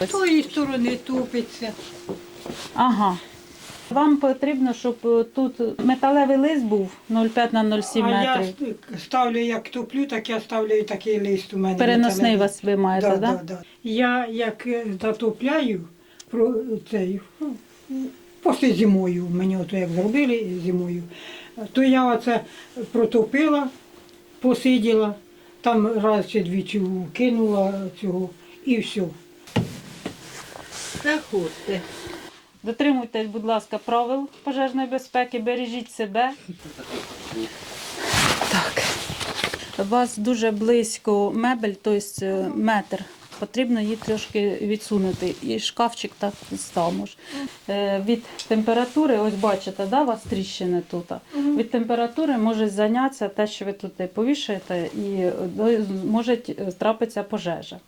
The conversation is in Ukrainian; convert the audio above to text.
З тої сторони тупиться. Ага. Вам потрібно, щоб е, тут металевий лист був 0,5 на 0,7 а я ставлю, як топлю, так я ставлю і такий лист у мене. Переносний металевий. вас ви маєте, да, так? да, да. Я як е, затопляю про цей, ну, після зимою, мені ото як зробили зимою, то я оце протопила, посиділа, там раз чи двічі кинула цього і все. Заходьте. Дотримуйтесь, будь ласка, правил пожежної безпеки, бережіть себе. Так. У вас дуже близько мебель, тобто метр. Потрібно її трошки відсунути. І шкафчик так само ж. Е, Від температури, ось бачите, да, у вас тріщини тут. Від температури може зайнятися те, що ви тут повішаєте, і е, може трапитися пожежа.